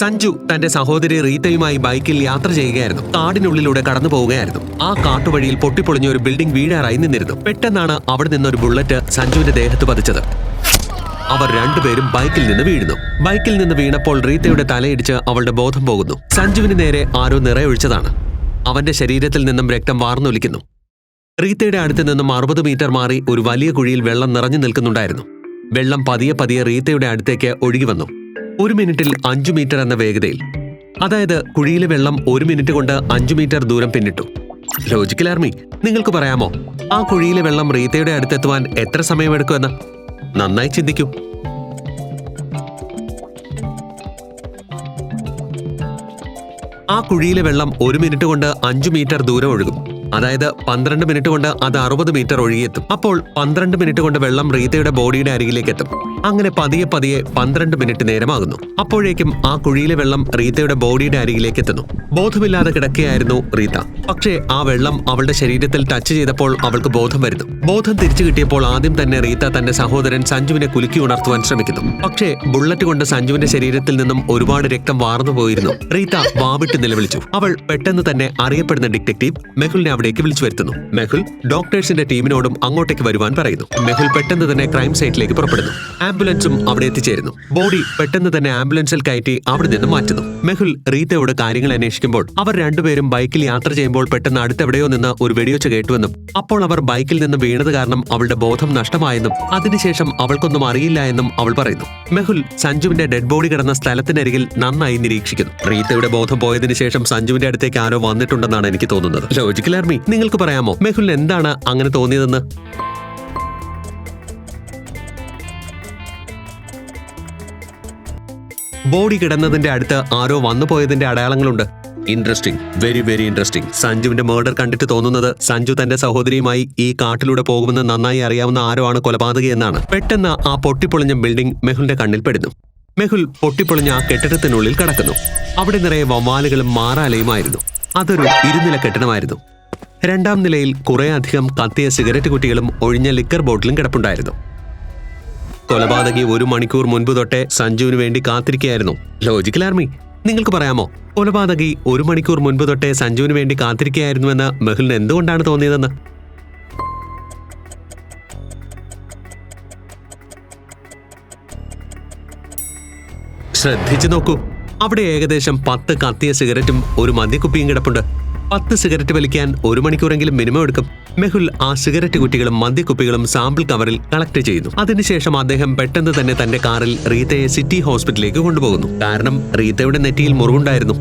സഞ്ജു തന്റെ സഹോദരി റീതയുമായി ബൈക്കിൽ യാത്ര ചെയ്യുകയായിരുന്നു. കാടിനുള്ളിലൂടെ കടന്നു പോവുകയായിരുന്നു. ആ കാട്ടുവഴിയിൽ പൊട്ടിപ്പൊളിഞ്ഞ ഒരു ബിൽഡിംഗ് വീഴാറായി നിന്നിരുന്നു. പെട്ടെന്നാണ് അവിടെ നിന്നൊരു ബുള്ളറ്റ് സഞ്ജുവിന്റെ ദേഹത്ത് പതിച്ചത്. അവർ രണ്ടുപേരും ബൈക്കിൽ നിന്ന് വീഴുന്നു. ബൈക്കിൽ നിന്ന് വീണപ്പോൾ റീതയുടെ തലയിടിച്ച് അവളുടെ ബോധം പോകുന്നു. സഞ്ജുവിന് നേരെ ആരോ നിറയൊഴിച്ചതാണ്. അവന്റെ ശരീരത്തിൽ നിന്നും രക്തം വാർന്നൊലിക്കുന്നു. റീതയുടെ അടുത്ത് നിന്നും അറുപത് മീറ്റർ മാറി ഒരു വലിയ കുഴിയിൽ വെള്ളം നിറഞ്ഞു നിൽക്കുന്നുണ്ടായിരുന്നു. വെള്ളം പതിയെ പതിയെ റീതയുടെ അടുത്തേക്ക് ഒഴുകി വന്നു. ഒരു മിനിറ്റിൽ അഞ്ചു മീറ്റർ എന്ന വേഗതയിൽ. അതായത് കുഴിയിലെ വെള്ളം ഒരു മിനിറ്റ് കൊണ്ട് അഞ്ചു മീറ്റർ ദൂരം പിന്നിട്ടു. ലോജിക്കൽ ആർമി നിങ്ങൾക്ക് പറയാമോ? ആ കുഴിയിലെ വെള്ളം റീത്തയുടെ അടുത്തെത്തുവാൻ എത്ര സമയമെടുക്കുമെന്ന്? നന്നായി ചിന്തിക്കൂ. ആ കുഴിയിലെ വെള്ളം ഒരു മിനിറ്റ് കൊണ്ട് അഞ്ചു മീറ്റർ ദൂരം ഒഴുകും. അതായത് പന്ത്രണ്ട് മിനിറ്റ് കൊണ്ട് അത് അറുപത് മീറ്റർ ഒഴുകിയെത്തും. അപ്പോൾ പന്ത്രണ്ട് മിനിറ്റ് കൊണ്ട് വെള്ളം റീത്തയുടെ ബോഡിയുടെ അരികിലേക്ക് എത്തും അങ്ങനെ പതിയെ പതിയെ പന്ത്രണ്ട് മിനിറ്റ് നേരമാകുന്നു. അപ്പോഴേക്കും ആ കുഴിയിലെ വെള്ളം റീതയുടെ ബോഡിയുടെ അരികിലേക്ക് എത്തുന്നു. ബോധമില്ലാതെ കിടക്കുകയായിരുന്നു റീത. പക്ഷേ ആ വെള്ളം അവളുടെ ശരീരത്തിൽ ടച്ച് ചെയ്തപ്പോൾ അവൾക്ക് ബോധം വരുന്നു. ബോധം തിരിച്ചു കിട്ടിയപ്പോൾ ആദ്യം തന്നെ റീത തന്റെ സഹോദരൻ സഞ്ജുവിനെ കുലുക്കി ഉണർത്തുവാൻ ശ്രമിക്കുന്നു. പക്ഷേ ബുള്ളറ്റ് കൊണ്ട് സഞ്ജുവിന്റെ ശരീരത്തിൽ നിന്നും ഒരുപാട് രക്തം വാർന്നു പോയിരുന്നു. റീത്ത വാവിട്ട് നിലവിളിച്ചു. അവൾ പെട്ടെന്ന് തന്നെ അറിയപ്പെടുന്ന ഡിറ്റക്റ്റീവ് മെഹുലിനെ അവിടേക്ക് വിളിച്ചു വരുത്തുന്നു. മെഹുൽ ഡോക്ടേഴ്സിന്റെ ടീമിനോടും അങ്ങോട്ടേക്ക് വരുവാൻ പറയുന്നു. മെഹുൽ പെട്ടെന്ന് തന്നെ ക്രൈം സൈറ്റിലേക്ക് പുറപ്പെടുന്നു. ആംബുലൻസും അവിടെ എത്തിച്ചേരുന്നു. ബോഡി പെട്ടെന്ന് തന്നെ ആംബുലൻസിൽ കയറ്റി അവിടെ നിന്ന് മാറ്റുന്നു. മെഹുൽ റീത്തയോട് കാര്യങ്ങൾ അന്വേഷിക്കുമ്പോൾ അവർ രണ്ടുപേരും ബൈക്കിൽ യാത്ര ചെയ്യുമ്പോൾ പെട്ടെന്ന് അടുത്തെവിടെയോ നിന്ന് ഒരു വെടിയൊച്ച കേട്ടുവെന്നും അപ്പോൾ അവർ ബൈക്കിൽ നിന്ന് വീണത് കാരണം അവളുടെ ബോധം നഷ്ടമായെന്നും അതിനുശേഷം അവൾക്കൊന്നും അറിയില്ല എന്നും അവൾ പറയുന്നു. മെഹുൽ സഞ്ജുവിന്റെ ഡെഡ് ബോഡി കിടന്ന സ്ഥലത്തിനരികിൽ നന്നായി നിരീക്ഷിക്കുന്നു. റീത്തയുടെ ബോധം പോയതിനു ശേഷം സഞ്ജുവിന്റെ അടുത്തേക്ക് ആരോ വന്നിട്ടുണ്ടെന്നാണ് എനിക്ക് തോന്നുന്നത്. ലോജിക്കൽ ആർമി നിങ്ങൾക്ക് പറയാമോ? മെഹുലിന് എന്താണ് അങ്ങനെ തോന്നിയതെന്ന്? ബോഡി കിടന്നതിന്റെ അടുത്ത് ആരോ വന്നു പോയതിന്റെ അടയാളങ്ങളുണ്ട്. ഇൻട്രസ്റ്റിംഗ് വെരി വെരി ഇൻട്രസ്റ്റിംഗ് സഞ്ജുവിന്റെ മേർഡർ കണ്ടിട്ട് തോന്നുന്നത് സഞ്ജു തന്റെ സഹോദരിയുമായി ഈ കാട്ടിലൂടെ പോകുമെന്ന് നന്നായി അറിയാവുന്ന ആരോ ആണ് കൊലപാതകി എന്നാണ്. പെട്ടെന്ന് ആ പൊട്ടിപ്പൊളിഞ്ഞ ബിൽഡിംഗ് മെഹുലിന്റെ കണ്ണിൽ പെടുന്നു. മെഹുൽ പൊട്ടിപ്പൊളിഞ്ഞ ആ കെട്ടിടത്തിനുള്ളിൽ കടക്കുന്നു. അവിടെ നിറയെ വവ്വാലുകളും മാറാലയുമായിരുന്നു. അതൊരു ഇരുനില കെട്ടിടമായിരുന്നു. രണ്ടാം നിലയിൽ കുറേയധികം കത്തിയ സിഗരറ്റ് കുറ്റികളും ഒഴിഞ്ഞ ലിക്കർ ബോട്ടിലും കിടപ്പുണ്ടായിരുന്നു. കൊലപാതകി ഒരു മണിക്കൂർ മുൻപ് തൊട്ടേ സഞ്ജുവിന് വേണ്ടി കാത്തിരിക്കുകയായിരുന്നു. ലോജിക്കൽ ആർമി നിങ്ങൾക്ക് പറയാമോ? കൊലപാതകി ഒരു മണിക്കൂർ മുൻപ് തൊട്ടേ സഞ്ജുവിന് വേണ്ടി കാത്തിരിക്കുകയായിരുന്നുവെന്ന് മെഹുലിന് എന്തുകൊണ്ടാണ് തോന്നിയതെന്ന്? ശ്രദ്ധിച്ചു നോക്കൂ. അവിടെ ഏകദേശം പത്ത് കത്തിയ സിഗരറ്റും ഒരു മദ്യക്കുപ്പിയും കിടപ്പുണ്ട്. പത്ത് സിഗരറ്റ് വലിക്കാൻ ഒരു മണിക്കൂറെങ്കിലും മിനിമം എടുക്കും. മെഹുൽ ആ സിഗരറ്റ് കുറ്റികളും മദ്യക്കുപ്പികളും സാമ്പിൾ കവറിൽ കളക്ട് ചെയ്യുന്നു. അതിനുശേഷം അദ്ദേഹം പെട്ടെന്ന് തന്നെ തന്റെ കാറിൽ റീതയെ സിറ്റി ഹോസ്പിറ്റലിലേക്ക് കൊണ്ടുപോകുന്നു. കാരണം റീതയുടെ നെറ്റിയിൽ മുറിവുണ്ടായിരുന്നു.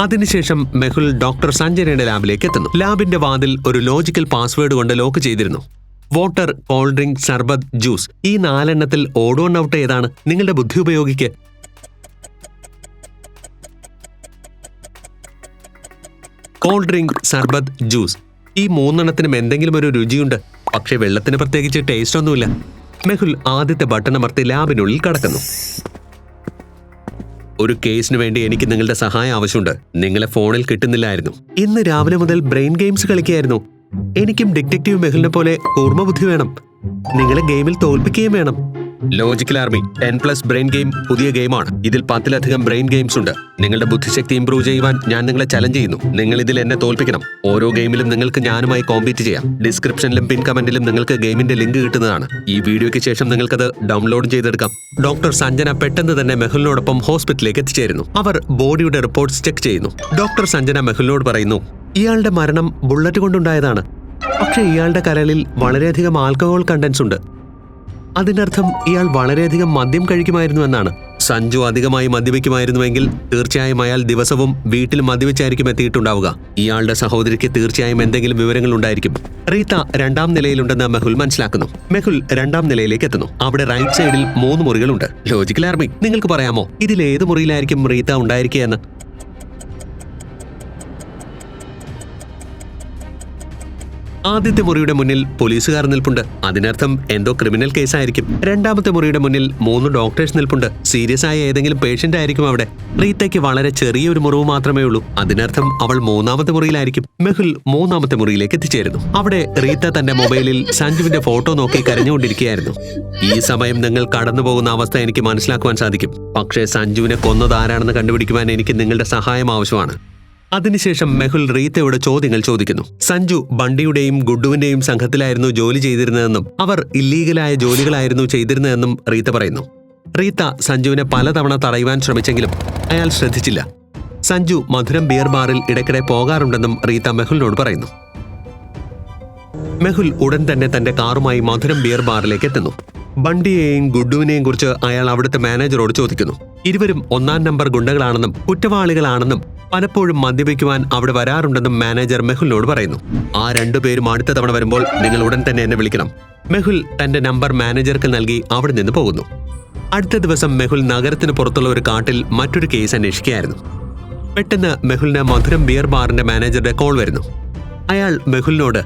അതിനുശേഷം മെഹുൽ ഡോക്ടർ സഞ്ജനയുടെ ലാബിലേക്ക് എത്തുന്നു. ലാബിന്റെ വാതിൽ ഒരു ലോജിക്കൽ പാസ്വേഡ് കൊണ്ട് ലോക്ക് ചെയ്തിരുന്നു. വാട്ടർ കോൾഡ് ഡ്രിങ്ക് സർബത്ത് ജ്യൂസ് ഈ നാലെണ്ണത്തിൽ ഓഡ് വൺ ഔട്ട് ഏതാണ്? നിങ്ങളുടെ ബുദ്ധി ഉപയോഗിക്ക്. കോൾഡ് ഡ്രിങ്ക് സർബത്ത് ജ്യൂസ് ഈ മൂന്നെണ്ണത്തിനും എന്തെങ്കിലും ഒരു രുചിയുണ്ട്. പക്ഷേ വെള്ളത്തിന് പ്രത്യേകിച്ച് ടേസ്റ്റ് ഒന്നുമില്ല. മെഹുൽ ആദ്യത്തെ ബട്ടൺ അമർത്തി ലാബിനുള്ളിൽ കടക്കുന്നു. ഒരു കേസിന് വേണ്ടി എനിക്ക് നിങ്ങളുടെ സഹായം ആവശ്യമുണ്ട്. നിങ്ങളെ ഫോണിൽ കിട്ടുന്നില്ലായിരുന്നു. ഇന്ന് രാവിലെ മുതൽ ബ്രെയിൻ ഗെയിംസ് കളിക്കുകയായിരുന്നു. എനിക്കും ഡിറ്റക്റ്റീവ് മെഹുലിനെ പോലെ ഓർമ്മ ബുദ്ധി വേണം. നിങ്ങളെ ഗെയിമിൽ തോൽപ്പിക്കുകയും വേണം. Logical army ten plus brain game പുതിയ ഗെയിമാണ് ഇതിൽ പത്തിലധികം ബ്രെയിൻ ഗെയിംസ് ഉണ്ട്. നിങ്ങളുടെ ബുദ്ധിശക്തി ഇംപ്രൂവ് ചെയ്യുവാൻ ഞാൻ നിങ്ങളെ ചലഞ്ച് ചെയ്യുന്നു. നിങ്ങൾ ഇതിൽ എന്നെ തോൽപ്പിക്കണം. ഓരോ ഗെയിമിലും നിങ്ങൾക്ക് ഞാനുമായി കോമ്പീറ്റ് ചെയ്യാം. ഡിസ്ക്രിപ്ഷനിലും പിൻ കമന്റിലും നിങ്ങൾക്ക് ഗെയിമിന്റെ ലിങ്ക് കിട്ടുന്നതാണ്. ഈ വീഡിയോയ്ക്ക് ശേഷം നിങ്ങൾക്കത് ഡൗൺലോഡ് ചെയ്തെടുക്കാം. ഡോക്ടർ സഞ്ജന പെട്ടെന്ന് തന്നെ മെഹുലിനോടൊപ്പം ഹോസ്പിറ്റലിലേക്ക് എത്തിച്ചേരുന്നു. അവർ ബോഡിയുടെ റിപ്പോർട്ട്സ് ചെക്ക് ചെയ്യുന്നു. ഡോക്ടർ സഞ്ജന മെഹുലിനോട് പറയുന്നു ഇയാളുടെ മരണം ബുള്ളറ്റ് കൊണ്ടുണ്ടായതാണ്. പക്ഷേ ഇയാളുടെ കരളിൽ വളരെയധികം ആൽക്കഹോൾ കണ്ടൻസ് ഉണ്ട്. അതിനർത്ഥം ഇയാൾ വളരെയധികം മദ്യം കഴിക്കുമായിരുന്നു എന്നാണ്. സഞ്ജു അധികമായി മദ്യപിക്കുമായിരുന്നുവെങ്കിൽ തീർച്ചയായും അയാൾ ദിവസവും വീട്ടിൽ മദ്യപിച്ചായിരിക്കും എത്തിയിട്ടുണ്ടാവുക. ഇയാളുടെ സഹോദരിക്ക് തീർച്ചയായും എന്തെങ്കിലും വിവരങ്ങൾ ഉണ്ടായിരിക്കും. റീത്ത രണ്ടാം നിലയിലുണ്ടെന്ന് മെഹുൽ മനസ്സിലാക്കുന്നു. മെഹുൽ രണ്ടാം നിലയിലേക്ക് എത്തുന്നു. അവിടെ റൈറ്റ് സൈഡിൽ മൂന്ന് മുറികളുണ്ട്. ലോജിക്കൽ ആർമി നിങ്ങൾക്ക് പറയാമോ? ഇതിൽ ഏത് മുറിയിലായിരിക്കും റീത്ത ഉണ്ടായിരിക്കുക എന്ന്? ആദ്യത്തെ മുറിയുടെ മുന്നിൽ പോലീസുകാർ നിൽപ്പുണ്ട്. അതിനർത്ഥം എന്തോ ക്രിമിനൽ കേസായിരിക്കും. രണ്ടാമത്തെ മുറിയുടെ മുന്നിൽ മൂന്ന് ഡോക്ടേഴ്സ് നിൽപ്പുണ്ട്. സീരിയസ് ആയ ഏതെങ്കിലും പേഷ്യന്റ് ആയിരിക്കും അവിടെ. റീത്തയ്ക്ക് വളരെ ചെറിയൊരു മുറിവ് മാത്രമേ ഉള്ളൂ. അതിനർത്ഥം അവൾ മൂന്നാമത്തെ മുറിയിലായിരിക്കും. മെഹുൽ മൂന്നാമത്തെ മുറിയിലേക്ക് എത്തിച്ചേരുന്നു. അവിടെ റീത്ത തന്റെ മൊബൈലിൽ സഞ്ജുവിന്റെ ഫോട്ടോ നോക്കി കരഞ്ഞുകൊണ്ടിരിക്കുകയായിരുന്നു. ഈ സമയം നിങ്ങൾ കടന്നു പോകുന്ന അവസ്ഥ എനിക്ക് മനസ്സിലാക്കുവാൻ സാധിക്കും. പക്ഷേ സഞ്ജുവിനെ കൊന്നത് ആരാണെന്ന് കണ്ടുപിടിക്കുവാൻ എനിക്ക് നിങ്ങളുടെ സഹായം ആവശ്യമാണ്. അതിനുശേഷം മെഹുൽ റീത്തയോട് ചോദ്യങ്ങൾ ചോദിക്കുന്നു. സഞ്ജു ബണ്ടിയുടെയും ഗുഡുവിന്റെയും സംഘത്തിലായിരുന്നു ജോലി ചെയ്തിരുന്നതെന്നും അവർ ഇല്ലീഗലായ ജോലികളായിരുന്നു ചെയ്തിരുന്നതെന്നും റീത്ത പറയുന്നു. റീത്ത സഞ്ജുവിനെ പലതവണ തടയുവാൻ ശ്രമിച്ചെങ്കിലും അയാൾ ശ്രദ്ധിച്ചില്ല. സഞ്ജു മധുരം ബിയർ ബാറിൽ ഇടയ്ക്കിടെ പോകാറുണ്ടെന്നും റീത്ത മെഹുലിനോട് പറയുന്നു. മെഹുൽ ഉടൻ തന്നെ തന്റെ കാറുമായി മധുരം ബിയർ ബാറിലേക്ക് എത്തുന്നു. ബണ്ടിയെയും ഗുഡുവിനെയും കുറിച്ച് അയാൾ അവിടുത്തെ മാനേജറോട് ചോദിക്കുന്നു. ഇരുവരും ഒന്നാം നമ്പർ ഗുണ്ടകളാണെന്നും കുറ്റവാളികളാണെന്നും പലപ്പോഴും മദ്യപിക്കുവാൻ അവിടെ വരാറുണ്ടെന്നും മാനേജർ മെഹുലിനോട് പറയുന്നു. ആ രണ്ടുപേരും അടുത്ത തവണ വരുമ്പോൾ നിങ്ങൾ ഉടൻ തന്നെ എന്നെ വിളിക്കണം. മെഹുൽ തന്റെ നമ്പർ മാനേജർക്ക് നൽകി അവിടെ നിന്ന് പോകുന്നു. അടുത്ത ദിവസം മെഹുൽ നഗരത്തിന് പുറത്തുള്ള ഒരു കാട്ടിൽ മറ്റൊരു കേസ് അന്വേഷിക്കുകയായിരുന്നു. പെട്ടെന്ന് മെഹുലിന് മധുരം ബിയർ ബാറിന്റെ മാനേജറുടെ കോൾ വരുന്നു. അയാൾ മെഹുലിനോട്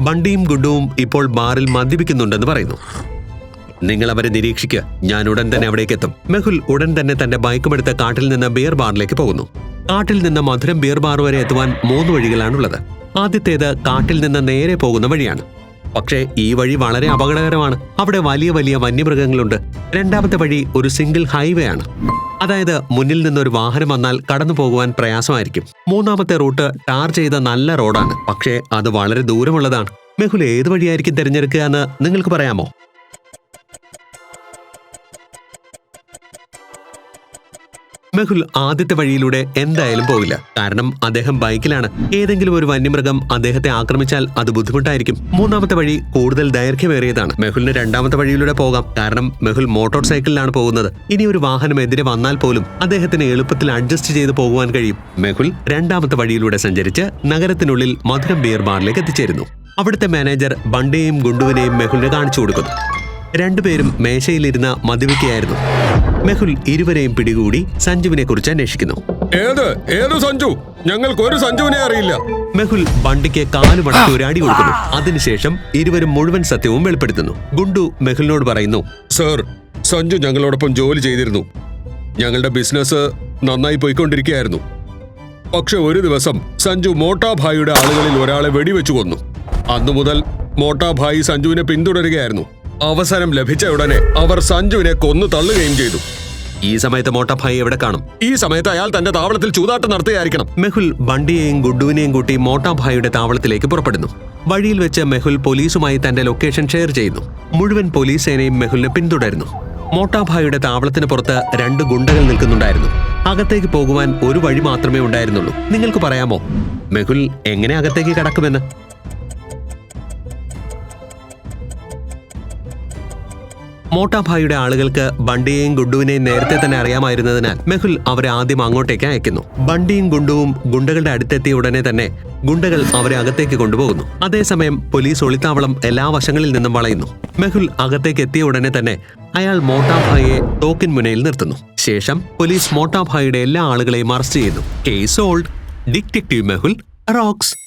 ബണ്ടിയും ഗുഡുവും ഇപ്പോൾ ബാറിൽ മദ്യപിക്കുന്നുണ്ടെന്ന് പറയുന്നു. നിങ്ങൾ അവരെ നിരീക്ഷിക്കുക ഞാൻ ഉടൻ തന്നെ അവിടേക്ക് എത്തും. മെഹുൽ ഉടൻ തന്നെ തന്റെ ബൈക്കുമെടുത്ത് കാട്ടിൽ നിന്ന് ബിയർ ബാറിലേക്ക് പോകുന്നു. കാട്ടിൽ നിന്ന് മധുരം ബീർബാർ വരെ എത്തുവാൻ മൂന്ന് വഴികളാണുള്ളത്. ആദ്യത്തേത് കാട്ടിൽ നിന്ന് നേരെ പോകുന്ന വഴിയാണ്. പക്ഷേ ഈ വഴി വളരെ അപകടകരമാണ്. അവിടെ വലിയ വലിയ വന്യമൃഗങ്ങളുണ്ട്. രണ്ടാമത്തെ വഴി ഒരു സിംഗിൾ ഹൈവേ ആണ്. അതായത് മുന്നിൽ നിന്നൊരു വാഹനം വന്നാൽ കടന്നു പോകുവാൻ പ്രയാസമായിരിക്കും. മൂന്നാമത്തെ റൂട്ട് ടാർ ചെയ്ത നല്ല റോഡാണ്. പക്ഷേ അത് വളരെ ദൂരമുള്ളതാണ്. മെഹുൽ ഏത് വഴിയായിരിക്കും തിരഞ്ഞെടുക്കുക എന്ന് നിങ്ങൾക്ക് പറയാമോ? മെഹുൽ ആദ്യത്തെ വഴിയിലൂടെ എന്തായാലും പോകില്ല കാരണം അദ്ദേഹം ബൈക്കിലാണ്. ഏതെങ്കിലും ഒരു വന്യമൃഗം അദ്ദേഹത്തെ ആക്രമിച്ചാൽ അത് ബുദ്ധിമുട്ടായിരിക്കും. മൂന്നാമത്തെ വഴി കൂടുതൽ ദൈർഘ്യമേറിയതാണ്. മെഹുലിന് രണ്ടാമത്തെ വഴിയിലൂടെ പോകാം. കാരണം മെഹുൽ മോട്ടോർ സൈക്കിളിലാണ് പോകുന്നത്. ഇനി ഒരു വാഹനം എതിരെ വന്നാൽ പോലും അദ്ദേഹത്തിന് എളുപ്പത്തിൽ അഡ്ജസ്റ്റ് ചെയ്ത് പോകുവാൻ കഴിയും. മെഹുൽ രണ്ടാമത്തെ വഴിയിലൂടെ സഞ്ചരിച്ച് നഗരത്തിനുള്ളിൽ മധുരം ബിയർ ബാറിലേക്ക് എത്തിച്ചേരുന്നു. അവിടുത്തെ മാനേജർ ബണ്ടയെയും ഗുണ്ടുവിനെയും മെഹുലിന് കാണിച്ചു കൊടുക്കുന്നു. രണ്ടുപേരും മേശയിലിരുന്ന മദ്യപിക്കുകയായിരുന്നു. മെഹുൽ ഇരുവരെയും പിടികൂടി സഞ്ജുവിനെ കുറിച്ച് അന്വേഷിക്കുന്നു. ഏത്? ഏത് സഞ്ജു? ഞങ്ങൾക്ക് ഒരു സഞ്ജുവിനെ അറിയില്ല. മെഹുൽ ബണ്ടിക്ക് കാൽ മടക്കി ഒരു അടി കൊടുക്കുന്നു. അതിനുശേഷം ഇരുവരും മുഴുവൻ സത്യവും വെളിപ്പെടുത്തുന്നു. ഗുണ്ടു മെഹുലിനോട് പറയുന്നു സർ സഞ്ജു ഞങ്ങളോടൊപ്പം ജോലി ചെയ്തിരുന്നു. ഞങ്ങളുടെ ബിസിനസ് നന്നായി പോയിക്കൊണ്ടിരിക്കുകയായിരുന്നു. പക്ഷെ ഒരു ദിവസം സഞ്ജു മോട്ടാഭായിയുടെ ആളുകളിൽ ഒരാളെ വെടിവെച്ചു കൊന്നു. അന്നു മുതൽ മോട്ടാഭായി സഞ്ജുവിനെ പിന്തുടരുകയായിരുന്നു. അവസരം ലഭിച്ച ഉടനെ അവർ സഞ്ജുവിനെ കൊന്നു തള്ളുകയും ചെയ്തു. ഈ സമയത്ത് മോട്ടഭായി എവിടെ കാണും? ഈ സമയത്ത് അയാൾ തന്റെ താവളത്തിൽ ചൂതാട്ടം നടത്തുകയായിരിക്കണം. മെഹുൽ ബണ്ടിയെയും ഗുഡുവിനെയും കൂട്ടി മോട്ടാഭായിയുടെ താവളത്തിലേക്ക് പുറപ്പെടുന്നു. വഴിയിൽ വെച്ച് മെഹുൽ പോലീസുമായി തന്റെ ലൊക്കേഷൻ ഷെയർ ചെയ്യുന്നു. മുഴുവൻ പോലീസ് സേനയും മെഹുലിനെ പിന്തുടരുന്നു. മോട്ടാഭായിയുടെ താവളത്തിന് പുറത്ത് രണ്ട് ഗുണ്ടകൾ നിൽക്കുന്നുണ്ടായിരുന്നു. അകത്തേക്ക് പോകുവാൻ ഒരു വഴി മാത്രമേ ഉണ്ടായിരുന്നുള്ളൂ. നിങ്ങൾക്ക് പറയാമോ? മെഹുൽ എങ്ങനെ അകത്തേക്ക് കടക്കുമെന്ന്? മോട്ടാഭായിയുടെ ആളുകൾക്ക് ബണ്ടിയെയും ഗുണ്ടുവിനെയും നേരത്തെ തന്നെ അറിയാമായിരുന്നതിനാൽ മെഹുൽ അവരെ ആദ്യം അങ്ങോട്ടേക്ക് അയക്കുന്നു. ബണ്ടിയും ഗുണ്ടുവും ഗുണ്ടകളുടെ അടുത്തെത്തിയ ഉടനെ തന്നെ ഗുണ്ടകൾ അവരെ അകത്തേക്ക് കൊണ്ടുപോകുന്നു. അതേസമയം പോലീസ് ഒളിത്താവളം എല്ലാ വശങ്ങളിൽ നിന്നും വളയുന്നു. മെഹുൽ അകത്തേക്ക് എത്തിയ ഉടനെ തന്നെ അയാൾ മോട്ടാഭായിയെ തോക്കിൻ മുനയിൽ നിർത്തുന്നു. ശേഷം പോലീസ് മോട്ടാഭായിയുടെ എല്ലാ ആളുകളെയും അറസ്റ്റ് ചെയ്യുന്നു. Case old. Detective Mehul rocks.